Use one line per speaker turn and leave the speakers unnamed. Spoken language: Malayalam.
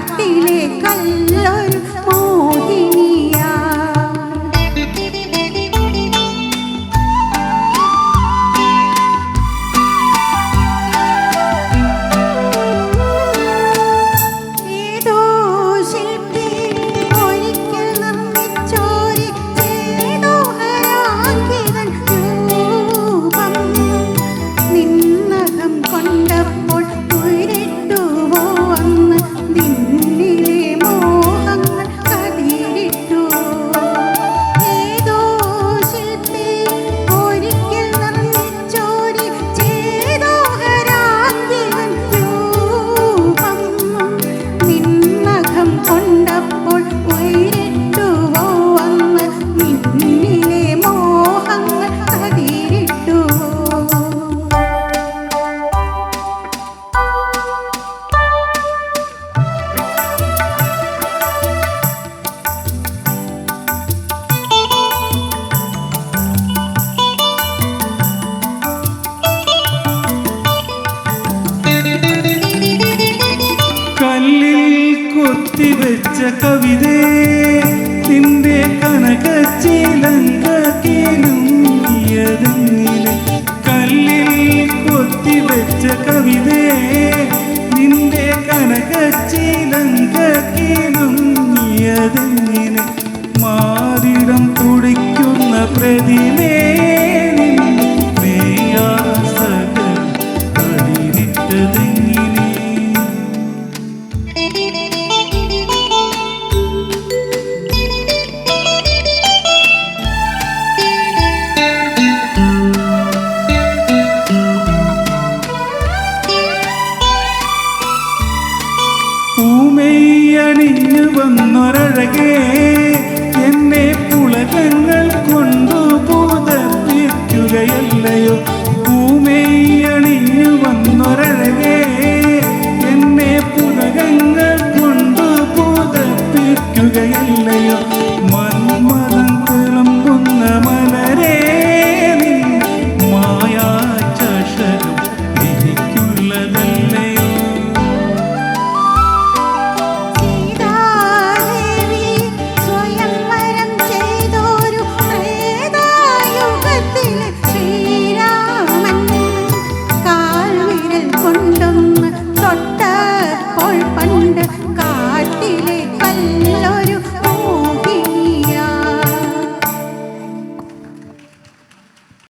കാട്ടിലെ കല്ലൊരു
കൊത്തിവെച്ച കവിതേ നിന്റെ കനകച്ചിലങ്കീലുങ്ങിയതെങ്ങിനെ കല്ലിൽ കൊത്തി വെച്ച കവിതേ നിന്റെ കനകച്ചിലങ്കീലുങ്ങിയതെങ്ങിനെ മാറിടം തുടിക്കുന്ന പ്രതിമേ തന്നൊരഴകേ എന്നെ പുളകങ്ങൾ കൊണ്ടു പൂതപ്പിക്കുകയല്ലയോ ഭൂമിയണിഞ്ഞു വന്നൊരഴകേ എന്നെ പുളകങ്ങൾ കൊണ്ടു പൂതപ്പിക്കുകയല്ലയോ മന്മതം കിളമ്പുന്ന